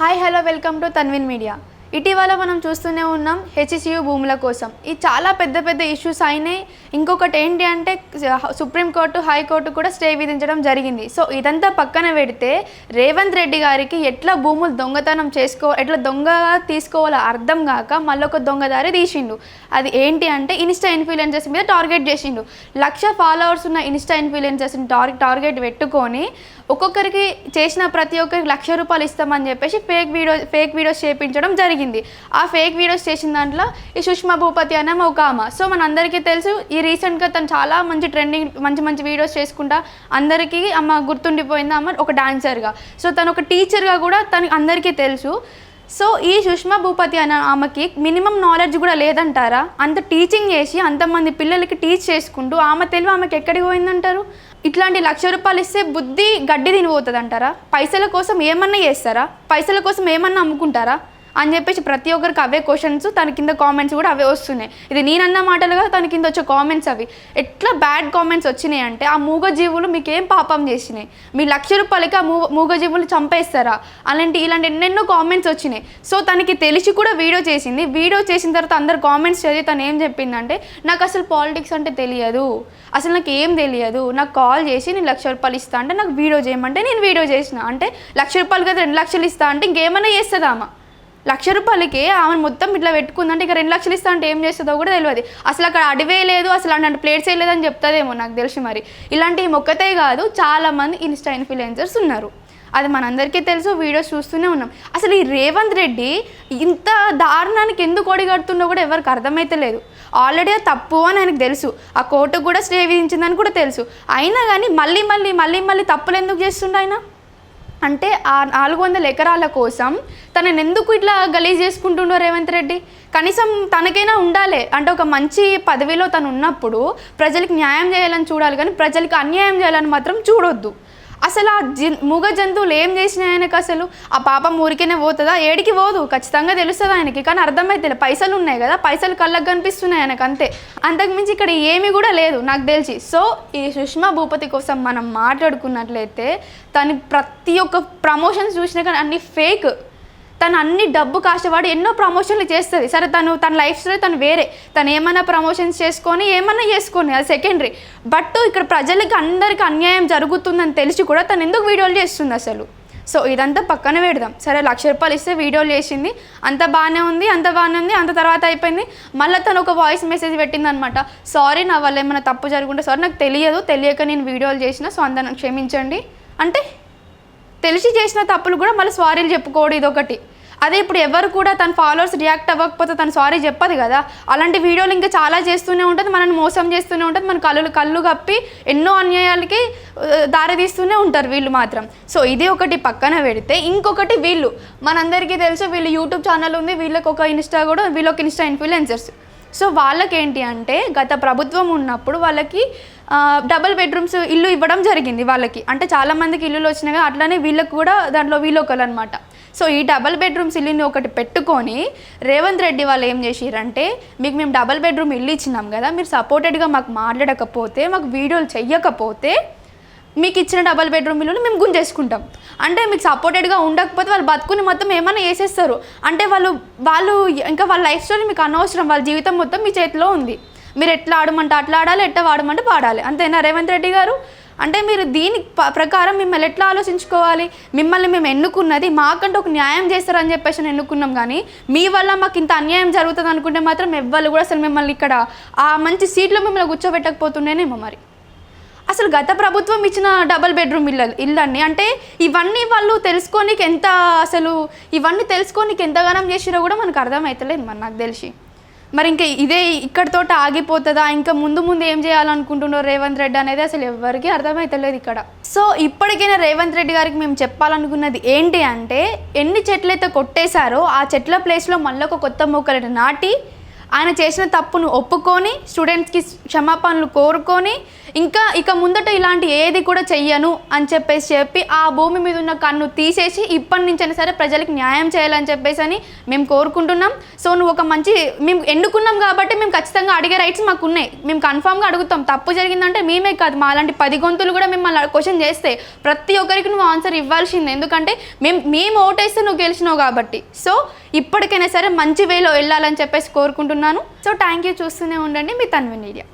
Hi hello welcome to Tanvin media ఇటీవల మనం చూస్తూనే ఉన్నాం హెచ్సియు భూముల కోసం. ఈ చాలా పెద్ద పెద్ద ఇష్యూస్ అయినాయి. ఇంకొకటి ఏంటి అంటే సుప్రీంకోర్టు హైకోర్టు కూడా స్టే విధించడం జరిగింది. సో ఇదంతా పక్కన పెడితే రేవంత్ రెడ్డి గారికి ఎట్లా భూములు దొంగతనం చేసుకో ఎట్లా దొంగగా తీసుకోవాలో అర్థం కాక మళ్ళొక దొంగదారి తీసిండు. అది ఏంటి అంటే ఇన్స్టా ఇన్ఫ్లుయెన్సెస్ మీద టార్గెట్ చేసిండు. లక్ష ఫాలోవర్స్ ఉన్న ఇన్స్టా ఇన్ఫ్లుయెన్సెస్ని టార్ టార్గెట్ పెట్టుకొని ఒక్కొక్కరికి చేసిన ప్రతి ఒక్కరికి లక్ష రూపాయలు ఇస్తామని చెప్పేసి ఫేక్ వీడియో ఫేక్ వీడియోస్ చేపించడం జరిగింది. ఆ ఫేక్ వీడియోస్ చేసిన దాంట్లో ఈ సుష్మా భూపతి అనే ఒక ఆమె. సో మన అందరికీ తెలుసు ఈ రీసెంట్గా తను చాలా మంచి ట్రెండింగ్ మంచి మంచి వీడియోస్ చేసుకుంటా అందరికీ అమ్మ గుర్తుండిపోయింది అమ్మ ఒక డాన్సర్గా సో తను ఒక టీచర్గా కూడా తనకి అందరికీ తెలుసు. సో ఈ సుష్మా భూపతి అనే ఆమెకి మినిమం నాలెడ్జ్ కూడా లేదంటారా? అంత టీచింగ్ చేసి అంతమంది పిల్లలకి టీచ్ చేసుకుంటూ ఆమె తెలివి ఆమెకి ఎక్కడికి పోయిందంటారు? ఇట్లాంటి లక్ష రూపాయలు ఇస్తే బుద్ధి గడ్డి తినిపోతుంది అంటారా పైసల కోసం ఏమన్నా చేస్తారా? పైసల కోసం ఏమన్నా అమ్ముకుంటారా? అని చెప్పేసి ప్రతి ఒక్కరికి అవే క్వశ్చన్స్ తన కింద కామెంట్స్ కూడా అవే వస్తున్నాయి. ఇది నేనన్న మాటలుగా తన కింద వచ్చే కామెంట్స్ అవి. ఎట్లా బ్యాడ్ కామెంట్స్ వచ్చినాయి అంటే ఆ మూగజీవులు మీకు ఏం పాపం చేసినాయి? మీ లక్ష రూపాయలకి ఆ మూ మూగజీవులు చంపేస్తారా? అలాంటి ఇలాంటి ఎన్నెన్నో కామెంట్స్ వచ్చినాయి. సో తనకి తెలిసి కూడా వీడియో చేసింది. వీడియో చేసిన తర్వాత అందరు కామెంట్స్ చదివి తను ఏం చెప్పిందంటే నాకు అసలు పాలిటిక్స్ అంటే తెలియదు. అసలు నాకు ఏం తెలియదు. నాకు కాల్ చేసి నేను లక్ష రూపాయలు ఇస్తా అంటే నాకు వీడియో చేయమంటే నేను వీడియో చేసిన. అంటే లక్ష రూపాయలు కదా రెండు లక్షలు ఇస్తా అంటే ఇంకేమైనా చేస్తుందామా లక్ష రూపాయలకి ఆమె మొత్తం ఇట్లా పెట్టుకుందంటే ఇక రెండు లక్షలు ఇస్తా అంటే ఏం చేస్తుందో కూడా తెలియదు. అసలు అక్కడ అడివే లేదు అసలు అలాంటి ప్లేట్స్ వేయలేదని చెప్తుందేమో నాకు తెలిసి మరి. ఇలాంటి మొక్కతే కాదు చాలామంది ఇన్స్టా ఇన్ఫ్లుయెన్సర్స్ ఉన్నారు. అది మనందరికీ తెలుసు వీడియోస్ చూస్తూనే ఉన్నాం. అసలు ఈ రేవంత్ రెడ్డి ఇంత దారుణానికి ఎందుకు ఒడిగడుతుందో కూడా ఎవరికి అర్థమైతే లేదు. ఆల్రెడీ తప్పు అని ఆయనకు తెలుసు. ఆ కోర్టు కూడా స్టే విధించిందని కూడా తెలుసు. అయినా కానీ మళ్ళీ మళ్ళీ మళ్ళీ మళ్ళీ తప్పులు ఎందుకు చేస్తుండ ఆయన? అంటే ఆ నాలుగు వందల ఎకరాల కోసం తనని ఎందుకు ఇట్లా గలీజ్ చేసుకుంటుండో రేవంత్ రెడ్డి? కనీసం తనకైనా ఉండాలి. అంటే ఒక మంచి పదవిలో తను ఉన్నప్పుడు ప్రజలకు న్యాయం చేయాలని చూడాలి. కానీ ప్రజలకు అన్యాయం చేయాలని మాత్రం చూడొద్దు. అసలు ఆ జ మూగ జంతువులు ఏం చేసినాయి ఆయనకు అసలు? ఆ పాపం ఊరికేనే పోతుందా? ఏడికి పోదు. ఖచ్చితంగా తెలుస్తుంది ఆయనకి. కానీ అర్థమైతే పైసలు ఉన్నాయి కదా. పైసలు కళ్ళకు కనిపిస్తున్నాయి ఆయనకు అంతే. అంతకుమించి ఇక్కడ ఏమీ కూడా లేదు. నాకు తెలిసి. సో ఈ సుష్మా భూపతి కోసం మనం మాట్లాడుకున్నట్లయితే తను ప్రతి ఒక్క ప్రమోషన్స్ చూసినా కానీ అన్ని ఫేక్. తను అన్ని డబ్బు కాష్టపడి ఎన్నో ప్రమోషన్లు చేస్తుంది. సరే తను తన లైఫ్ స్టైల్ తను వేరే. తను ఏమైనా ప్రమోషన్స్ చేసుకొని ఏమైనా చేసుకొని అది సెకండరీ బట్ ఇక్కడ ప్రజలకి అందరికీ అన్యాయం జరుగుతుందని తెలిసి కూడా తను ఎందుకు వీడియోలు చేస్తుంది అసలు? సో ఇదంతా పక్కన పెడదాం. సరే లక్ష రూపాయలు ఇస్తే వీడియోలు చేసింది. అంత బాగానే ఉంది అంత బాగానే ఉంది అంత తర్వాత అయిపోయింది. మళ్ళీ తను ఒక వాయిస్ మెసేజ్ పెట్టింది అనమాట సారీ నా వల్ల ఏమైనా తప్పు జరుగుంటే సారీ నాకు తెలియదు. తెలియక నేను వీడియోలు చేసిన సో అందరూ క్షమించండి. అంటే తెలిసి చేసిన తప్పులు కూడా మళ్ళీ సారీలు చెప్పుకోవడం ఇదొకటి. అదే ఇప్పుడు ఎవరు కూడా తన ఫాలోవర్స్ రియాక్ట్ అవ్వకపోతే తను సారీ చెప్పదు కదా. అలాంటి వీడియోలు ఇంకా చాలా చేస్తూనే ఉంటుంది మనల్ని మోసం చేస్తూనే ఉంటుంది మన కళ్ళు కళ్ళు కప్పి ఎన్నో అన్యాయాలకి దారితీస్తూనే ఉంటారు వీళ్ళు మాత్రం. సో ఇది ఒకటి పక్కన పెడితే ఇంకొకటి వీళ్ళు. మనందరికీ తెలుసు వీళ్ళు యూట్యూబ్ ఛానల్ ఉంది వీళ్ళకి ఒక ఇన్స్టా కూడా వీళ్ళకి ఇన్స్టా ఇన్ఫ్లుయెన్సర్స్ సో వాళ్ళకేంటి అంటే గత ప్రభుత్వం ఉన్నప్పుడు వాళ్ళకి డబుల్ బెడ్రూమ్స్ ఇల్లు ఇవ్వడం జరిగింది వాళ్ళకి. అంటే చాలామందికి ఇల్లులు వచ్చినాయి అట్లనే అట్లానే వీళ్ళకి కూడా దాంట్లో వీళ్ళొకరు అనమాట సో ఈ డబల్ బెడ్రూమ్స్ ఇల్లుని ఒకటి పెట్టుకొని రేవంత్ రెడ్డి వాళ్ళు ఏం చేసిరంటే మీకు మేము డబల్ బెడ్రూమ్ ఇల్లు ఇచ్చినాం కదా మీరు సపోర్టెడ్గా మాకు మాట్లాడకపోతే మాకు వీడియోలు చెయ్యకపోతే మీకు ఇచ్చిన డబల్ బెడ్రూమ్ ఇల్లుని మేము గుంజేసుకుంటాం. అంటే మీకు సపోర్టెడ్గా ఉండకపోతే వాళ్ళు బతుకుని మొత్తం ఏమైనా వేసేస్తారు. అంటే వాళ్ళు వాళ్ళు ఇంకా వాళ్ళ లైఫ్ స్టోరీ మీకు అనవసరం. వాళ్ళ జీవితం మొత్తం మీ చేతిలో ఉంది. మీరు ఎట్లా ఆడమంటే అట్లా ఆడాలి ఎట్లా వాడమంటే పాడాలి అంతేనా రేవంత్ రెడ్డి గారు? అంటే మీరు దీని ప- ప్రకారం మిమ్మల్ని ఎట్లా ఆలోచించుకోవాలి? మిమ్మల్ని మేము ఎన్నుకున్నది మాకంటే ఒక న్యాయం చేస్తారని చెప్పేసి నేను ఎన్నుకున్నాం కానీ మీ వల్ల మాకు ఇంత అన్యాయం జరుగుతుంది అనుకుంటే మాత్రం ఎవ్వరు కూడా అసలు మిమ్మల్ని ఇక్కడ ఆ మంచి సీట్లో మిమ్మల్ని కూర్చోబెట్టకపోతుండేనేమో మరి. అసలు గత ప్రభుత్వం ఇచ్చిన డబల్ బెడ్రూమ్ ఇల్లు ఇల్లని అంటే ఇవన్నీ వాళ్ళు తెలుసుకోనికి ఎంత అసలు ఇవన్నీ తెలుసుకోనికి ఎంతగానం చేసిరో కూడా మనకు అర్థమవుతలేదు మరి నాకు తెలిసి. మరి ఇంకా ఇదే ఇక్కడితో ఆగిపోతుందా? ఇంకా ముందు ముందు ఏం చేయాలనుకుంటున్నారో రేవంత్ రెడ్డి అనేది అసలు ఎవరికీ అర్థమవుతలేదు ఇక్కడ. సో ఇప్పటికైనా రేవంత్ రెడ్డి గారికి మేము చెప్పాలనుకున్నది ఏంటి అంటే ఎన్ని చెట్లయితే కొట్టేశారో ఆ చెట్ల ప్లేస్లో మళ్ళీ ఒక కొత్త మొక్కలను నాటి ఆయన చేసిన తప్పును ఒప్పుకొని స్టూడెంట్స్కి క్షమాపణలు కోరుకొని ఇంకా ఇక ముందట ఇలాంటి ఏది కూడా చెయ్యను అని చెప్పేసి చెప్పి ఆ భూమి మీద ఉన్న కన్ను తీసేసి ఇప్పటి నుంచైనా సరే ప్రజలకు న్యాయం చేయాలని చెప్పేసి అని మేము కోరుకుంటున్నాం. సో నువ్వు ఒక మంచి మేము ఎన్నుకున్నాం కాబట్టి మేము ఖచ్చితంగా అడిగే రైట్స్ మాకు ఉన్నాయి. మేము కన్ఫామ్గా అడుగుతాం. తప్పు జరిగిందంటే మేమే కాదు. మా అలాంటి పది గొంతులు కూడా మిమ్మల్ని క్వశ్చన్ చేస్తే ప్రతి ఒక్కరికి నువ్వు ఆన్సర్ ఇవ్వాల్సిందే. ఎందుకంటే మేము మేము ఓటేస్తే నువ్వు గెలిచినావు కాబట్టి. సో ఇప్పటికైనా సరే మంచి వేలో వెళ్ళాలని చెప్పేసి కోరుకుంటున్నాను. సో థ్యాంక్ యూ చూస్తూనే ఉండండి. మీ తన్వి మీడియా.